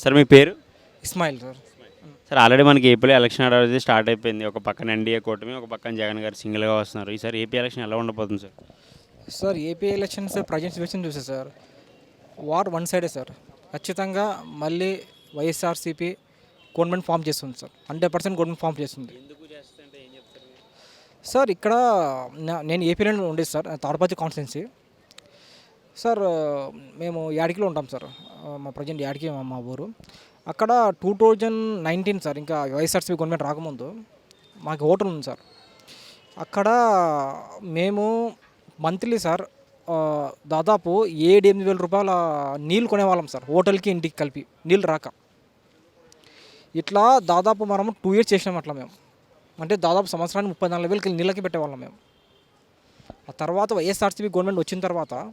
Sir మీ పేరు? Ismail sir. Sir already మనకి ఏపీలో ఎలక్షన్ అనేది స్టార్ట్ అయిపోయింది. ఒక పక్కన ఎన్డీఏ కూటమి ఒక పక్కన జగన్ గారు సింగిల్గా వస్తున్నారు. ఈసారి ఏపీ ఎలక్షన్ ఎలా ఉండబోతుంది sir? Sir AP elections present situation చూసే సార్ వార్ వన్ సైడే సార్. ఖచ్చితంగా మళ్ళీ వైఎస్ఆర్సీపీ గవర్నమెంట్ ఫామ్ చేస్తుంది sir. Hundred percent government form చేస్తుంది. సార్ ఇక్కడ నేను ఏపీలో ఉండేది సార్ తాడపతి కాన్స్టిట్యున్సీ. సార్ మేము యాడికిలో ఉంటాం సార్. మా ప్రజెంట్ యాడికి మా- ఊరు. అక్కడ టూ థౌజండ్ నైన్టీన్ సార్ ఇంకా వైఎస్ఆర్సీపీ గవర్నమెంట్ రాకముందు మాకు హోటల్ ఉంది సార్. అక్కడ మేము మంత్లీ సార్ దాదాపు ఏడు ఎనిమిది వేల రూపాయల నీళ్ళు కొనేవాళ్ళం సార్ హోటల్కి ఇంటికి కలిపి నీళ్ళు రాక. ఇట్లా దాదాపు మనం టూ ఇయర్స్ చేసినాం అట్లా మేము. అంటే దాదాపు సంవత్సరానికి ముప్పై నాలుగు వేలకి నీళ్ళకి పెట్టేవాళ్ళం మేము. ఆ తర్వాత వైఎస్ఆర్సీపీ గవర్నమెంట్ వచ్చిన తర్వాత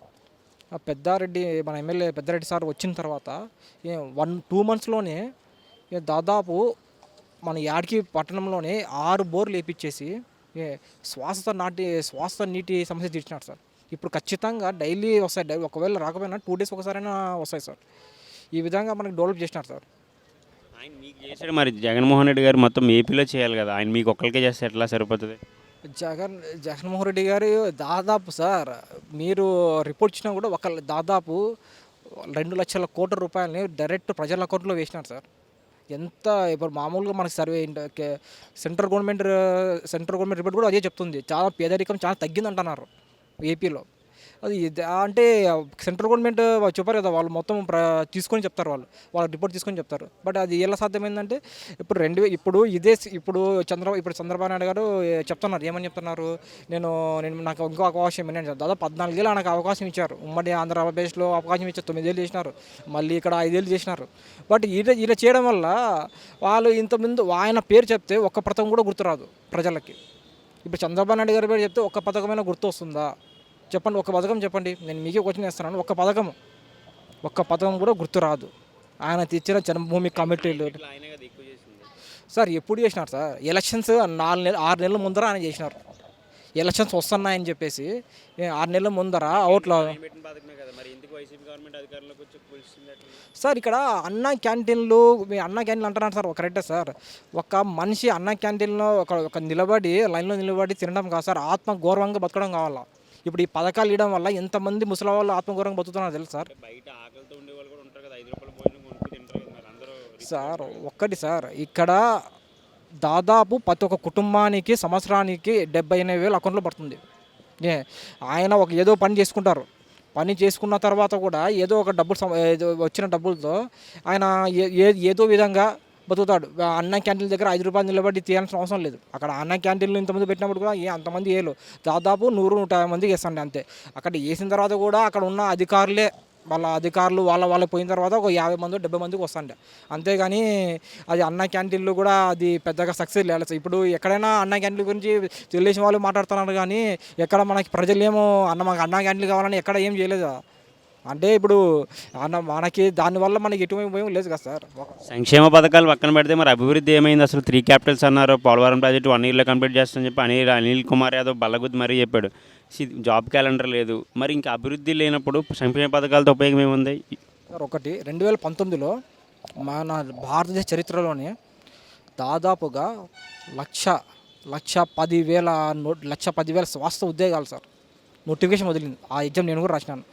పెద్దారెడ్డి మన ఎమ్మెల్యే పెద్దారెడ్డి సార్ వచ్చిన తర్వాత వన్ టూ మంత్స్లోనే దాదాపు మన యాడికి పట్టణంలోనే ఆరు బోర్లు వేపించేసి ఏ శ్వాస నాటి శ్వాస నీటి సమస్య తీర్చినారు సార్. ఇప్పుడు ఖచ్చితంగా డైలీ వస్తాయి డై- ఒకవేళ రాకపోయినా టూ డేస్ ఒకసారైనా వస్తాయి సార్. ఈ విధంగా మనకి డెవలప్ చేసినారు సార్. ఆయన మీకు చేశాడు మరి. జగన్మోహన్ రెడ్డి గారు మొత్తం ఏపీలో చేయాలి కదా. ఆయన మీకు ఒక్కరికే చేస్తే ఎట్లా సరిపోతుంది? జగన్ జగన్మోహన్ రెడ్డి గారు దాదాపు సార్ మీరు రిపోర్ట్ ఇచ్చినా కూడా ఒక దాదాపు రెండు లక్షల కోట్ల రూపాయలని డైరెక్ట్ ప్రజల అకౌంట్లో వేసినారు సార్. ఎంత ఇప్పుడు మామూలుగా మనకి survey central government central government report కూడా అదే చెప్తుంది. చాలా పేదరికం చాలా తగ్గిందంటున్నారు ఏపీలో అది అంటే సెంట్రల్ గవర్నమెంట్ చెప్పారు కదా వాళ్ళు మొత్తం ప్ర తీసుకొని చెప్తారు వాళ్ళు. వాళ్ళ రిపోర్ట్ తీసుకొని చెప్తారు. బట్ అది ఎలా సాధ్యమైందంటే ఇప్పుడు రెండు ఇప్పుడు ఇదే సి- ఇప్పుడు చంద్రబాబు ఇప్పుడు చంద్రబాబు నాయుడు గారు చెప్తున్నారు ఏమని చెప్తున్నారు? నేను నేను నాకు ఇంకో అవకాశం ఇవ్వండి దాదాపు పద్నాలుగేళ్ళు నాకు అవకాశం ఇచ్చారు. ఉమ్మడి ఆంధ్రప్రదేశ్లో అవకాశం ఇచ్చారు తొమ్మిదేళ్ళు చేసినారు. మళ్ళీ ఇక్కడ ఐదేళ్ళు చేసినారు. బట్ ఇలా ఇలా చేయడం వల్ల వాళ్ళు ఇంతకుముందు ఆయన పేరు చెప్తే ఒక్క పథకం కూడా గుర్తురాదు ప్రజలకి. ఇప్పుడు చంద్రబాబు నాయుడు గారి పేరు చెప్తే ఒక్క పథకమైన గుర్తు వస్తుందా చెప్పండి ఒక పథకం చెప్పండి. నేను మీకే క్వశ్చన్ వేస్తున్నాను. ఒక్క పథకం ఒక్క పథకం కూడా గుర్తు రాదు. ఆయన తెచ్చిన జన్మభూమి కమిటీలు. సార్ ఎప్పుడు చేసినారు సార్? ఎలక్షన్స్ నాలుగు నెలలు ఆరు నెలల ముందర ఆయన చేసినారు. ఎలక్షన్స్ వస్తున్నాయని చెప్పేసి ఆరు నెలల ముందర అవుట్లో సార్ ఇక్కడ అన్న క్యాంటీన్లు మీ అన్న క్యాంటీన్లు అంటున్నారు సార్ కరెక్టే సార్. ఒక మనిషి అన్న క్యాంటీన్లో ఒక ఒక నిలబడి లైన్లో నిలబడి తినడం కాదు సార్. ఆత్మ గౌరవంగా బతకడం కావాలా? ఇప్పుడు ఈ పథకాలు ఇవ్వడం వల్ల ఎంతమంది ముసలి వాళ్ళు ఆత్మగౌరవంగా బతుకుతున్నారు తెలుసు సార్? బయట ఆకలితో ఉండే వాళ్ళు కూడా ఉంటారు కదా ఐదు రూపాయల భోజనం కొనుక్కు తింటారు కదా మరి అందరూ సార్ ఒక్కటి సార్ ఇక్కడ దాదాపు ప్రతి ఒక్క కుటుంబానికి సంవత్సరానికి డెబ్బై ఎనభై వేలు అకౌంట్లో పడుతుంది. ఆయన ఒక ఏదో పని చేసుకుంటారు. పని చేసుకున్న తర్వాత కూడా ఏదో ఒక డబ్బులు వచ్చిన డబ్బులతో ఆయన ఏ- ఏదో విధంగా బతుకుతాడు. అన్న క్యాంటీన్ దగ్గర ఐదు రూపాయలు నిలబడి తీయాల్సిన అవసరం లేదు. అక్కడ అన్న క్యాంటీన్లు ఇంతమంది పెట్టినప్పుడు కూడా ఏ అంతమంది వేయలు దాదాపు నూరు నూట యాభై మందికి వేస్తాండి అంతే. అక్కడ వేసిన తర్వాత కూడా అక్కడ ఉన్న అధికారులే వాళ్ళ అధికారులు వాళ్ళ వాళ్ళకి పోయిన తర్వాత ఒక యాభై మంది డెబ్బై మందికి వస్తాండే. అంతేగాని అది అన్న క్యాంటీన్లు కూడా అది పెద్దగా సక్సెస్ లేదు. ఇప్పుడు ఎక్కడైనా అన్న క్యాంటీన్ గురించి తెలుగుదేశం వాళ్ళు మాట్లాడుతున్నారు కానీ ఎక్కడ మనకి ప్రజలు ఏమో అన్న మాకు అన్న క్యాంటీన్లు కావాలని ఎక్కడ ఏం చేయలేదు అంటే ఇప్పుడు అన్న మనకి దానివల్ల మనకి ఎటువంటి ఉపయోగం లేదు కదా సార్. సంక్షేమ పథకాలు పక్కన పెడితే మరి అభివృద్ధి ఏమైంది? అసలు త్రీ క్యాపిటల్స్ అన్నారు. పోలవరం ప్రాజెక్టు వన్ ఇయర్లో కంప్లీట్ చేస్తామని చెప్పి అనిల్ అనిల్ కుమార్ యాదవ్ బల్లగుద్ది మరీ చెప్పాడు. జాబ్ క్యాలెండర్ లేదు. మరి ఇంకా అభివృద్ధి లేనప్పుడు సంక్షేమ పథకాలతో ఉపయోగం ఏముంది? సార్ ఒకటి రెండు వేల పంతొమ్మిదిలో మన భారతదేశ చరిత్రలోనే దాదాపుగా లక్ష లక్ష పదివేల నో లక్ష పదివేల వాస్తవ ఉద్యోగాలు సార్. నోటిఫికేషన్ వదిలింది. ఆ ఎగ్జామ్ నేను కూడా రాసినాను.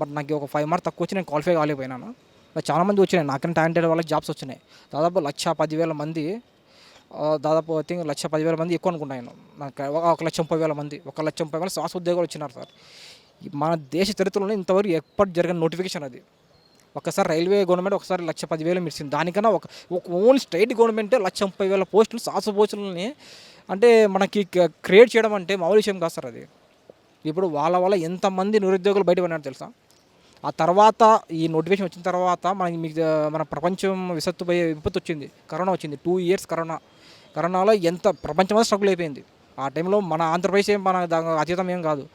బట్ నాకు ఒక ఫైవ్ మార్క్స్ తక్కువ వచ్చి నేను క్వాలిఫై కాలేకపోయినాను. బట్ చాలా మంది వచ్చినాయి. నాకన్నా టాలెంటెడ్ వాళ్ళకి జాబ్స్ వచ్చినాయి. దాదాపు లక్ష పదివేల మంది దాదాపు ఐ థింక్ లక్ష పదివేల మంది ఎక్కువ అనుకుంటాను నాకు ఒక- లక్ష ముప్పై వేల మంది ఒక లక్ష ముప్పై వేల శ్వాస ఉద్యోగాలు వచ్చినారు సార్. మన దేశ చరిత్రలోనే ఇంతవరకు ఎప్పటి జరిగిన నోటిఫికేషన్ అది. ఒకసారి రైల్వే గవర్నమెంట్ ఒకసారి లక్ష పదివేలు మిర్చింది దానికన్నా ఒక ఒక ఓన్లీ స్టేట్ గవర్నమెంటే లక్ష ముప్పై వేల పోస్టులు శ్వాస పోస్టులని అంటే మనకి క్రియేట్ చేయడం అంటే మామూలు విషయం కాదు సార్ అది. ఇప్పుడు వాళ్ళ వల్ల ఎంతమంది నిరుద్యోగులు బయటపడినారు తెలుసా? ఆ తర్వాత ఈ నోటిఫికేషన్ వచ్చిన తర్వాత మనకి మీకు మన ప్రపంచం విసత్తుపోయే విపత్తు వచ్చింది కరోనా వచ్చింది. Two years corona. కరోనాలో ఎంత ప్రపంచమంతా స్ట్రగుల్ అయిపోయింది. ఆ టైంలో మన ఆంధ్రప్రదేశ్ ఏం మన అతీతం ఏం కాదు.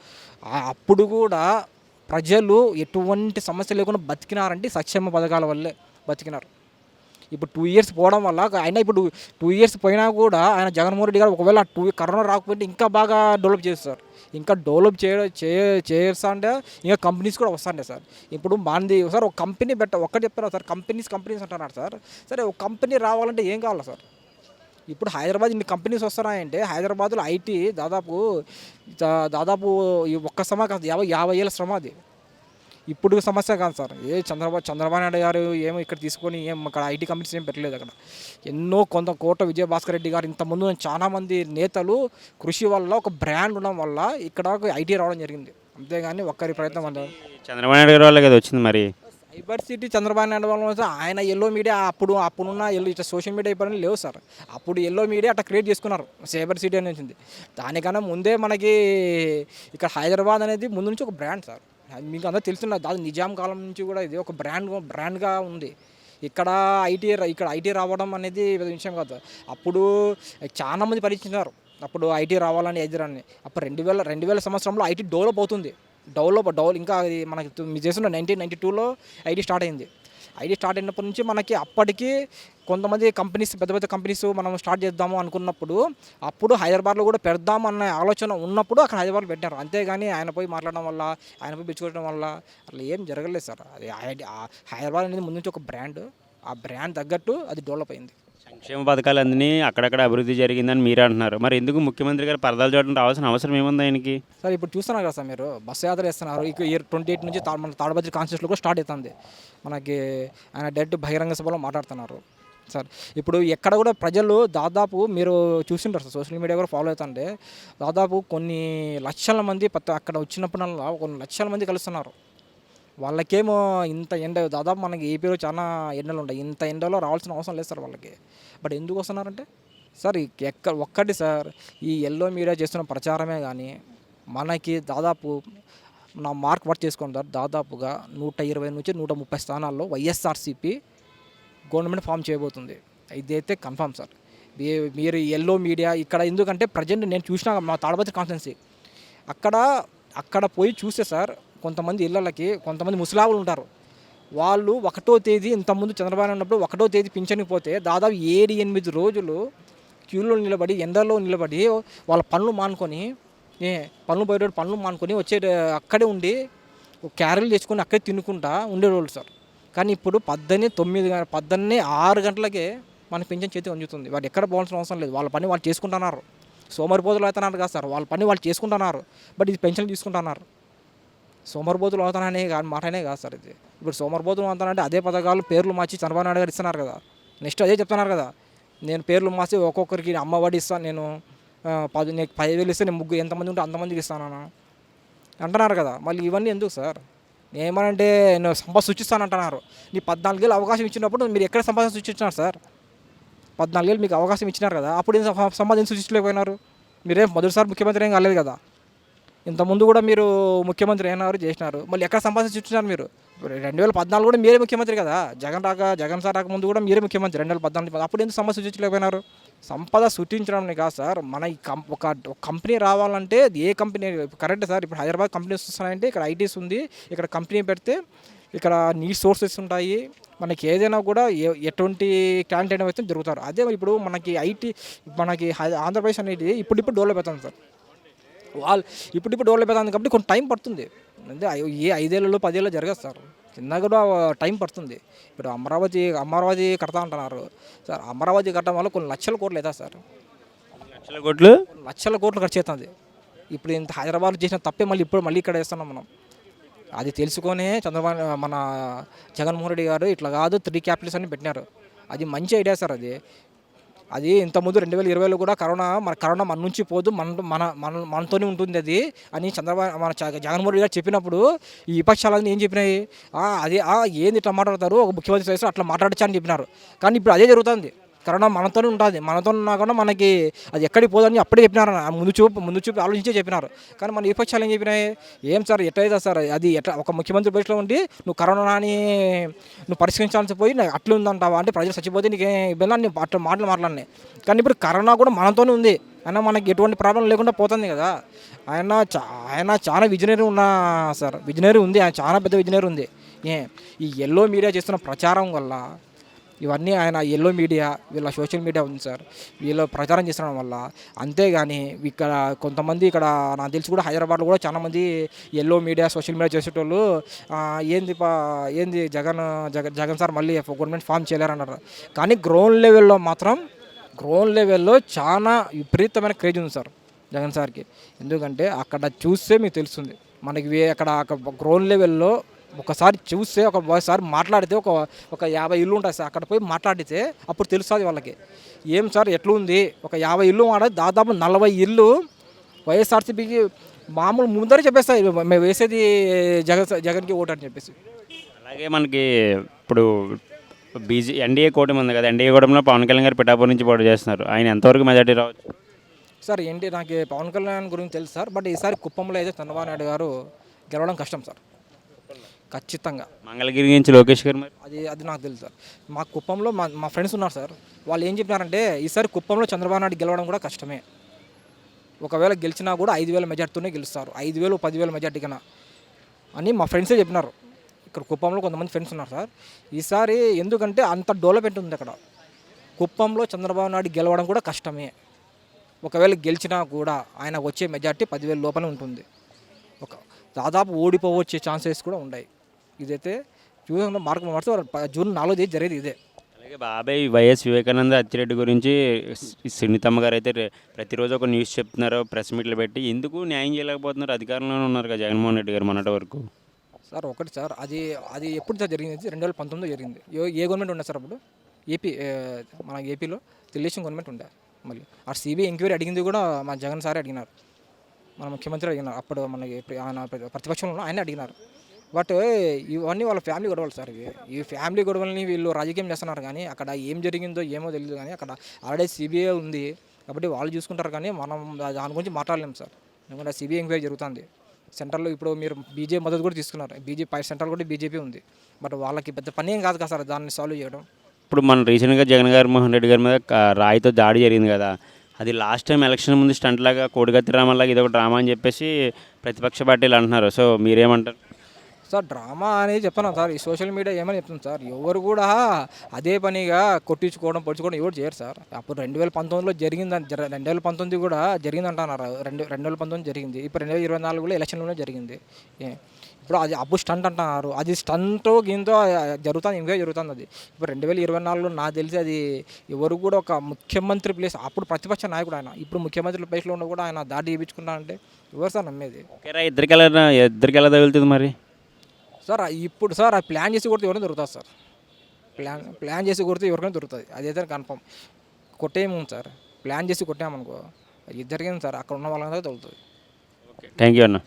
అప్పుడు కూడా ప్రజలు ఎటువంటి సమస్య లేకుండా బతికినారంటే సక్షేమ సంక్షేమ పథకాల వల్లే బతికినారు. ఇప్పుడు టూ ఇయర్స్ పోవడం వల్ల ఆయన ఇప్పుడు టూ ఇయర్స్ పోయినా కూడా ఆయన జగన్మోహన్ రెడ్డి గారు ఒకవేళ టూ కరోనా రాకపోతే ఇంకా బాగా డెవలప్ చేస్తారు. ఇంకా డెవలప్ చేయ చేస్తా అంటే ఇంకా కంపెనీస్ కూడా వస్తాండే సార్. ఇప్పుడు మనది సార్ ఒక కంపెనీ బెట్ట ఒక్కటి చెప్తారా సార్. కంపెనీస్ కంపెనీస్ అంటున్నారు సార్. సరే ఒక కంపెనీ రావాలంటే ఏం కావాలా సార్? ఇప్పుడు హైదరాబాద్ ఇన్ని కంపెనీస్ వస్తున్నాయంటే హైదరాబాద్లో ఐటీ దాదాపు దా- దాదాపు ఈ ఒక్క శ్రమ కాదు యాభై యాభై ఏళ్ళ శ్రమ అది. ఇప్పుడు సమస్య కాదు సార్. ఏ చంద్రబాబు చంద్రబాబు నాయుడు గారు ఏమో ఇక్కడ తీసుకొని ఏం అక్కడ ఐటీ కంపెనీస్ ఏం పెట్టలేదు అక్కడ. ఎన్నో కొంత కోట విజయభాస్కర్ రెడ్డి గారు ఇంతకుముందు చాలా మంది నేతలు కృషి వల్ల ఒక బ్రాండ్ ఉండడం వల్ల ఇక్కడ ఐటీ రావడం జరిగింది. అంతేగాని ఒక్కరి ప్రయత్నం వల్ల చంద్రబాబు నాయుడు గారి వల్ల కదా వచ్చింది మరి? సైబర్ సిటీ చంద్రబాబు నాయుడు వల్ల ఆయన ఎల్లో మీడియా అప్పుడు అప్పుడున్న ఎల్లో ఇట్లా సోషల్ మీడియా ఇప్పుడు లేవు సార్. అప్పుడు ఎల్లో మీడియా అట్లా క్రియేట్ చేసుకున్నారు. సైబర్ సిటీ అని వచ్చింది. దానికన్నా ముందే మనకి ఇక్కడ హైదరాబాద్ అనేది ముందు నుంచి ఒక బ్రాండ్ సార్. మీకు అందరూ తెలుస్తున్న దాని నిజాం కాలం నుంచి కూడా ఇది ఒక బ్రాండ్ బ్రాండ్గా ఉంది. ఇక్కడ ఐటీ ఇక్కడ ఐటీ రావడం అనేది పెద్ద విషయం కాదు. అప్పుడు చాలా మంది అప్పుడు ఐటీ రావాలని ఎదురని. అప్పుడు రెండు వేల రెండు వేల సంవత్సరంలో ఐటీ డెవలప్ అవుతుంది. డెవలప్ డెవలప్ ఇంకా అది మనకి మీరు చేస్తున్న నైన్టీన్ నైన్టీ టూలో ఐటీ స్టార్ట్ అయింది. ఐటీ స్టార్ట్ అయినప్పటి నుంచి మనకి అప్పటికి కొంతమంది కంపెనీస్ పెద్ద పెద్ద కంపెనీస్ మనం స్టార్ట్ చేద్దాము అనుకున్నప్పుడు అప్పుడు హైదరాబాద్లో కూడా పెడదాం అన్న ఆలోచన ఉన్నప్పుడు అక్కడ హైదరాబాద్లో పెట్టారు. అంతేగాని ఆయన పోయి మాట్లాడడం వల్ల ఆయన పోయి పిచ్చుకోవడం వల్ల అట్లా ఏం జరగలేదు సార్. అది హైదరాబాద్ అనేది ముందు నుంచి ఒక బ్రాండ్. ఆ బ్రాండ్ తగ్గట్టు అది డెవలప్ అయింది. సంక్షేమ పథకాలు అన్నీ అక్కడక్కడ అభివృద్ధి జరిగిందని మీరే అంటున్నారు. మరి ఎందుకు ముఖ్యమంత్రి గారు పరదాలు చూడడం రావాల్సిన అవసరం ఏముంది ఆయనకి? సార్ ఇప్పుడు చూస్తున్నారు కదా సార్ మీరు బస్సు యాత్ర చేస్తున్నారు. ఇక ఇయర్ ట్వంటీ ఎయిట్ నుంచి మన తాడబద్రి కాన్స్టిట్యూట్లో కూడా స్టార్ట్ అవుతుంది. మనకి ఆయన డైరెక్ట్ బహిరంగ సభలో మాట్లాడుతున్నారు. సార్. ఇప్పుడు ఎక్కడ కూడా ప్రజలు దాదాపు మీరు చూసింటారు సార్ సోషల్ మీడియా కూడా ఫాలో అవుతుంటే దాదాపు కొన్ని లక్షల మంది అక్కడ వచ్చినప్పుడల్లా కొన్ని లక్షల మంది కలుస్తున్నారు. వాళ్ళకేమో ఇంత ఎండ దాదాపు మనకి ఏపీలో చాలా ఎండలు ఉంటాయి. ఇంత ఎండలో రావాల్సిన అవసరం లేదు సార్ వాళ్ళకి. బట్ ఎందుకు వస్తున్నారంటే సార్ ఎక్క ఒక్కటి సార్ ఈ ఎల్లో మీడియా చేస్తున్న ప్రచారమే కానీ మనకి దాదాపు నా మార్క్ వర్క్ చేసుకోండి సార్ దాదాపుగా నూట ఇరవై నుంచి నూట ముప్పై స్థానాల్లో వైఎస్ఆర్సీపీ గవర్నమెంట్ ఫామ్ చేయబోతుంది. ఇదైతే కన్ఫామ్ సార్. మీ- మీరు ఎల్లో మీడియా ఇక్కడ ఎందుకంటే ప్రజెంట్ నేను చూసిన మా తాడపత్రి కాన్స్టెన్సీ అక్కడ అక్కడ పోయి చూస్తే సార్ కొంతమంది ఇళ్ళకి కొంతమంది ముసలావులు ఉంటారు. వాళ్ళు ఒకటో తేదీ ఇంతకుముందు చంద్రబాబు ఉన్నప్పుడు ఒకటో తేదీ పింఛన్కి పోతే దాదాపు ఏడు ఎనిమిది రోజులు క్యూలో నిలబడి ఎండలో నిలబడి వాళ్ళ పనులు మానుకొని ఏ పనులు పోయేటోడు పనులు మానుకొని వచ్చే అక్కడే ఉండి క్యారెల్ తెచ్చుకొని అక్కడే తినుకుంటా ఉండేవాళ్ళు సార్. కానీ ఇప్పుడు పద్దెనిమిది తొమ్మిది గంట- పద్దెనిమిది ఆరు గంటలకే మన పింఛన్ చేతి అందుతుంది వాళ్ళు ఎక్కడ పోవాల్సిన అవసరం లేదు. వాళ్ళ పని వాళ్ళు చేసుకుంటున్నారు. సోమరిపోతులు అవుతున్నారు కదా సార్. వాళ్ళ పని వాళ్ళు చేసుకుంటున్నారు. బట్ ఇది పెన్షన్ తీసుకుంటున్నారు. సోమరిపోతులు అవుతాననే కాదు మాటనే కాదు సార్ ఇది. ఇప్పుడు సోమరిపోతులు అవుతానంటే అదే పథకాలు పేర్లు మార్చి చంద్రబాబు నాయుడు గారు ఇస్తున్నారు కదా. నెక్స్ట్ అదే చెప్తున్నారు కదా. నేను పేర్లు మార్చి ఒక్కొక్కరికి అమ్మఒడి ఇస్తాను నేను పది నీకు పదివేలు ఇస్తే నేను ముగ్గురు ఎంతమంది ఉంటే అంతమందికి ఇస్తాను అంటున్నారు కదా. మళ్ళీ ఇవన్నీ ఎందుకు సార్? ఏమనంటే నేను సంపద సృష్టిస్తానంటున్నారు. నీ పద్నాలుగేళ్ళు అవకాశం ఇచ్చినప్పుడు మీరు ఎక్కడ సంపాదన సృష్టించినారు సార్? పద్నాలుగేళ్ళు మీకు అవకాశం ఇచ్చినారు కదా అప్పుడు ఏం సంపాదన సృష్టించలేకపోయినారు? మీరేం మొదటిసారి ముఖ్యమంత్రి ఏం కాలేదు కదా. ఇంతకుముందు కూడా మీరు ముఖ్యమంత్రి అయినారు చేసినారు. మళ్ళీ ఎక్కడ సంపాదన సృష్టించినారు మీరు? రెండు వేల పద్నాలుగు కూడా మీరే ముఖ్యమంత్రి కదా. జగన్ రాక జగన్ సార్ రాక ముందు కూడా మీరే ముఖ్యమంత్రి. రెండు వేల పద్నాలుగు అప్పుడు ఎందుకు సంపద సృష్టించలేకపోయినారు? సంపద సృష్టించడం కాదు సార్. మన ఈ కం ఒక కంపెనీ రావాలంటే అది ఏ కంపెనీ కరెక్ట్ సార్. ఇప్పుడు హైదరాబాద్ కంపెనీస్ వస్తున్నాయంటే ఇక్కడ ఐటీస్ ఉంది. ఇక్కడ కంపెనీ పెడితే ఇక్కడ నీ సోర్సెస్ ఉంటాయి. మనకి ఏదైనా కూడా ఎటువంటి టాలెంట్ అయినా అయితే దొరుకుతారు. అదే ఇప్పుడు మనకి ఐటీ మనకి హై- ఆంధ్రప్రదేశ్ అనేది ఇప్పుడు ఇప్పుడు డెవలప్ అవుతుంది సార్. వాళ్ళు ఇప్పుడు ఇప్పుడు డెవలప్ అవుతుంది కాబట్టి కొంచెం టైం పడుతుంది. అంటే ఏ ఐదేళ్ళలో పదేళ్ళు జరగదు సార్. కింద కూడా టైం పడుతుంది. ఇప్పుడు అమరావతి అమరావతి కడతా అంటున్నారు. సార్ అమరావతి కట్టడం వల్ల కొన్ని లక్షల కోట్లు అవుతుంది సార్? లక్షల కోట్లు? లక్షల కోట్లు ఖర్చు అవుతుంది. ఇప్పుడు ఇంత హైదరాబాద్ చేసిన తప్పే మళ్ళీ ఇప్పుడు మళ్ళీ ఇక్కడ వేస్తున్నాం మనం. అది తెలుసుకొనే చంద్రబాబు మన జగన్మోహన్ రెడ్డి గారు ఇట్లా కాదు త్రీ క్యాపిటల్స్ అని పెట్టినారు. అది మంచి ఐడియా సార్ అది. అది ఇంతకుముందు రెండు వేల ఇరవైలో కూడా కరోనా మన కరోనా మన నుంచి పోదు మన మన మన మనతోనే ఉంటుంది అది అని చంద్రబాబు మన జగన్మోహన్ రెడ్డి గారు చెప్పినప్పుడు ఈ విపక్షాలన్నీ ఏం చెప్పినాయి? "ఆ, అది ఆ, ఏంది ఇట్లా మాట్లాడతారు? ఒక ముఖ్యమంత్రి చేస్తారు అట్లా మాట్లాడచ్చు అని చెప్పినారు. కానీ ఇప్పుడు అదే జరుగుతుంది. కరోనా మనతోనే ఉంటుంది. మనతో ఉన్నా కూడా మనకి అది ఎక్కడికి పోదని అప్పుడే చెప్పినారు. ముందు చూపు ముందు చూపు ఆలోచించే చెప్పినారు. కానీ మన విపక్షాలు ఏం చెప్పినాయి? ఏం సార్ ఎట్లయితే సార్? అది ఎట్లా ఒక ముఖ్యమంత్రి పొజిషన్లో ఉండి నువ్వు కరోనాని నువ్వు పరిష్కరించాల్సి పోయి నాకు అట్లా ఉందంటావా? అంటే ప్రజలు చచ్చిపోతే నీకు ఇబ్బంది? అని అట్లా మాటలు మాట్లాడినాయి కానీ ఇప్పుడు కరోనా కూడా మనతోనే ఉంది. అయినా మనకి ఎటువంటి ప్రాబ్లం లేకుండా పోతుంది కదా. ఆయన చా ఆయన చాలా విజనరీ ఉన్న సార్. విజనరీ ఉంది. ఆయన చాలా పెద్ద విజనరీ ఉంది. ఏ ఈ ఎల్లో మీడియా చేస్తున్న ప్రచారం వల్ల ఇవన్నీ ఆయన ఎల్లో మీడియా వీళ్ళ సోషల్ మీడియా ఉంది సార్. వీళ్ళు ప్రచారం చేసడం వల్ల అంతేగాని ఇక్కడ కొంతమంది ఇక్కడ నాకు తెలిసి కూడా హైదరాబాద్లో కూడా చాలామంది ఎల్లో మీడియా సోషల్ మీడియా చేసేటోళ్ళు ఏంది పా ఏంది జగన్ జగన్ జగన్ సార్ మళ్ళీ గవర్నమెంట్ ఫామ్ చేయలేరన్నారు. కానీ గ్రౌండ్ లెవెల్లో మాత్రం గ్రౌండ్ లెవెల్లో చాలా విపరీతమైన క్రేజ్ ఉంది సార్ జగన్ సార్కి. ఎందుకంటే అక్కడ చూస్తే మీకు తెలుస్తుంది. మనకి అక్కడ గ్రౌండ్ లెవెల్లో ఒకసారి చూస్తే ఒక ఒకసారి మాట్లాడితే ఒక ఒక యాభై ఇల్లు ఉంటాయి సార్. అక్కడ పోయి మాట్లాడితే అప్పుడు తెలుస్తుంది వాళ్ళకి. ఏం సార్ ఎట్లుంది ఒక యాభై ఇల్లు మాట దాదాపు నలభై ఇల్లు వైఎస్ఆర్సీపీకి మామూలు ముందరే చెప్పేస్తాయి. మేము వేసేది జగన్ జగన్కి ఓటు అని చెప్పేసి. అలాగే మనకి ఇప్పుడు బీజే ఎన్డీఏ కూటమి ఉంది కదా. ఎన్డీఏ కూటమిలో పవన్ కళ్యాణ్ గారు పిఠాపురం నుంచి పోటీ చేస్తున్నారు. ఆయన ఎంతవరకు మెజార్టీ రావచ్చు? సార్ ఏంటి నాకు పవన్ కళ్యాణ్ గురించి తెలుసు సార్. బట్ ఈసారి కుప్పంలో అయితే చంద్రబాబు నాయుడు గారు గెలవడం కష్టం సార్. ఖచ్చితంగా. మంగళగిరి నుంచి లోకేష్ గారు మరి? అది అది నాకు తెలుసు సార్. మా కుప్పంలో మా మా ఫ్రెండ్స్ ఉన్నారు సార్. వాళ్ళు ఏం చెప్పినారంటే ఈసారి కుప్పంలో చంద్రబాబు నాయుడు గెలవడం కూడా కష్టమే. ఒకవేళ గెలిచినా కూడా ఐదు వేల మెజార్టీతోనే గెలుస్తారు. ఐదు వేలు పదివేల మెజార్టీ కన్నా అని మా ఫ్రెండ్సే చెప్పినారు. ఇక్కడ కుప్పంలో కొంతమంది ఫ్రెండ్స్ ఉన్నారు సార్. ఈసారి ఎందుకంటే అంత డెవలప్మెంట్ ఉంది అక్కడ. కుప్పంలో చంద్రబాబు నాయుడు గెలవడం కూడా కష్టమే. ఒకవేళ గెలిచినా కూడా ఆయన వచ్చే మెజార్టీ పదివేల లోపలే ఉంటుంది. ఒక దాదాపు ఓడిపోవచ్చే ఛాన్సెస్ కూడా ఉన్నాయి. ఇదైతే జూన్ మార్క్ మార్చి జూన్ నాలుగో తేదీ జరిగేది ఇదే. అలాగే బాబాయ్ వైఎస్ వివేకానంద అచ్చిరెడ్డి గురించి సునీతమ్మ గారు అయితే ప్రతిరోజు ఒక న్యూస్ చెప్తున్నారు ప్రెస్ మీట్లు పెట్టి. ఎందుకు న్యాయం చేయలేకపోతున్నారు? అధికారంలోనే ఉన్నారు కదా జగన్మోహన్ రెడ్డి గారు మొన్నటి వరకు. సార్ ఒకటి సార్ అది అది ఎప్పుడు సార్ జరిగింది? రెండు వేల పంతొమ్మిదిలో జరిగింది. ఏ- గవర్నమెంట్ ఉండే సార్ అప్పుడు? ఏపీ మన ఏపీలో తెలుగుదేశం గవర్నమెంట్ ఉండే. మళ్ళీ ఆ సిబిఐ ఎంక్వైరీ అడిగింది కూడా మా జగన్ సారే అడిగినారు. మన ముఖ్యమంత్రి అడిగినారు. అప్పుడు మనకి ఆయన ప్ర- ప్రతిపక్షంలో ఆయన అడిగినారు. బట్ ఇవన్నీ వాళ్ళ ఫ్యామిలీ గొడవలు సార్. ఇవి ఈ ఫ్యామిలీ గొడవలని వీళ్ళు రాజకీయం చేస్తున్నారు కానీ అక్కడ ఏం జరిగిందో ఏమో తెలియదు కానీ అక్కడ ఆల్రెడీ సిబిఐ ఉంది కాబట్టి వాళ్ళు చూసుకుంటారు కానీ మనం దాని గురించి మాట్లాడలేము సార్. ఎందుకంటే సిబిఐ ఎంక్వైరీ జరుగుతుంది. సెంటర్లో ఇప్పుడు మీరు బీజేపీ మద్దతు కూడా తీసుకున్నారు. బీజేపీ సెంట్రల్ కూడా బీజేపీ ఉంది. బట్ వాళ్ళకి పెద్ద పని ఏం కాదు కదా సార్ దాన్ని సాల్వ్ చేయడం. ఇప్పుడు మన రీసెంట్గా జగన్ గారు మోహన్ రెడ్డి గారి మీద రాయితో దాడి జరిగింది కదా. అది లాస్ట్ టైం ఎలక్షన్ ముందు స్టంట్ లాగా కోడిగత్తి డ్రామాలాగా ఇది ఒక డ్రామా అని చెప్పేసి ప్రతిపక్ష పార్టీలు అంటున్నారు. సో మీరేమంటారు? సార్ డ్రామా అనేది చెప్తున్నాం సార్. ఈ సోషల్ మీడియా ఏమని చెప్తున్నాం సార్? ఎవరు కూడా అదే పనిగా కొట్టించుకోవడం పొడుచుకోవడం ఎవరు చేయరు సార్. అప్పుడు రెండు వేల పంతొమ్మిదిలో జరిగింది రెండు వేల పంతొమ్మిది కూడా జరిగింది అంటున్నారు రెండు రెండు వేల పంతొమ్మిది జరిగింది. ఇప్పుడు రెండు వేల ఇరవై నాలుగు కూడా ఎలక్షన్లోనే జరిగింది. ఏ- ఇప్పుడు అది అప్పుడు స్టంట్ అంటున్నారు. అది స్టంట్ గింతో జరుగుతుంది ఇంకా జరుగుతుంది అది. ఇప్పుడు రెండు వేల ఇరవై నాలుగులో నాకు తెలిసి అది ఎవరు కూడా ఒక ముఖ్యమంత్రి ప్లేస్ అప్పుడు ప్రతిపక్ష నాయకుడు ఆయన. ఇప్పుడు ముఖ్యమంత్రి ప్లేస్లో ఉన్న కూడా ఆయన దాడి చేయించుకున్నా అంటే ఎవరు సార్ నమ్మేది? ఓకేరా ఇద్దరికి ఎలా ఇద్దరికి తగులుతుంది మరి? సార్ ఇప్పుడు సార్ అది ప్లాన్ చేసి కొడితే ఎవరైనా దొరుకుతుంది సార్. ప్లాన్ ప్లాన్ చేసి కొడితే ఎవరికైనా దొరుకుతుంది. అదైతే కన్ఫర్మ్. కొట్టేము సార్. ప్లాన్ చేసి కొట్టామనుకో ఇద్దరికైనా సార్. అక్కడ ఉన్న వాళ్ళందరూ దొరుకుతుంది థ్యాంక్ యూ అన్న.